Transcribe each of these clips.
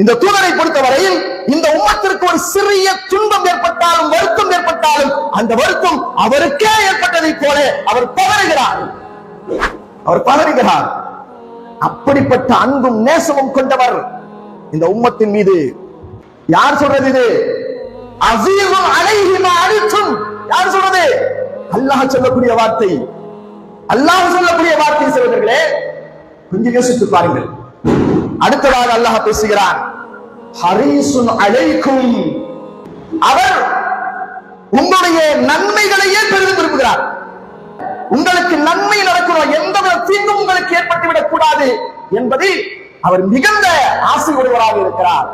இந்த தூதரை பொறுத்தவரையில் இந்த உம்மத்திற்கு ஒரு சிறிய துன்பம் ஏற்பட்டாலும் வருத்தம் ஏற்பட்டாலும் அந்த வருத்தம் அவருக்கே ஏற்பட்டதை போல அவர் பதறுகிறார் அவர் பதறுகிறார் அப்படிப்பட்ட அன்பும் நேசமும் கொண்டவர் இந்த உம்மத்தின் மீது. யார் சொல்றது இது? அசீவம் அலைஹிமா அழிச்சும் யார் சொல்றது? அல்லாஹ் சொல்லக்கூடிய வார்த்தை. அல்லாஹ் சொல்லக்கூடிய வார்த்தை சொல்வதர்களே கொஞ்சம் யோசித்து பாருங்கள். அடுத்ததாக அல்லாஹ் பேசுகிறான் ஹரீசுன் அழைக்கும் அவர் உங்களுடைய நன்மைகளையே பெரிதும் விரும்புகிறார். உங்களுக்கு நன்மை நடக்கணும் எந்த தீங்கும் உங்களுக்கு ஏற்பட்டுவிடக் கூடாது என்பதில் அவர் மிகுந்த ஆசை உடையவராக இருக்கிறார்.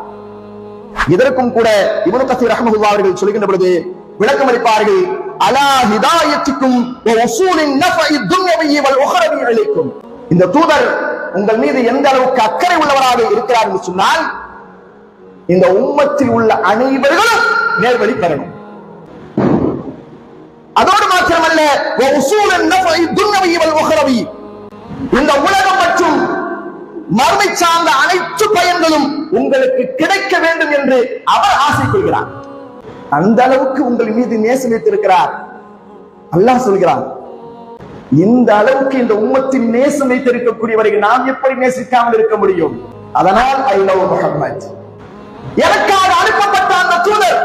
இதற்கும் கூட இவனு கசி ரஹ்மத்துல்லாஹி அவர்கள் சொல்கின்ற பொழுது விளக்கம் அளிப்பார்கள் அலா ஹிதாயத்துக்கும் இந்த தூதர் உங்கள் மீது எந்த அளவுக்கு அக்கறை உள்ளவராக இருக்கிறார் என்று சொன்னால் இந்த உம்மத்தில் உள்ள அனைவர்களும் நேர்வழி பெறணும். அதோடு மாத்திரமல்ல வ இந்த உலகம் மற்றும் மறுமை சார்ந்த அனைத்து பயன்களும் உங்களுக்கு கிடைக்க வேண்டும் என்று அவர் ஆசை கொள்கிறார். அந்த அளவுக்கு உங்கள் மீது நேசம் வைத்திருக்கிறார். அல்லாஹ் சொல்கிறார் இந்த அளவுக்கு இந்த உம்மத்தின் நேசம் வைத்திருக்கக்கூடியவரை நாம் எப்படி நேசிக்காமல் இருக்க முடியும்? அதனால் ஐ லவ் முகமது எனக்காக அனுப்பப்பட்ட அந்த தூதர்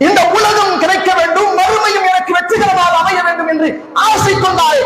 இந்த உலகம் கிடைக்க வேண்டும் மறுமையும் எனக்கு வெற்றிகரமாக அமைய வேண்டும் என்று ஆசை கொண்டால்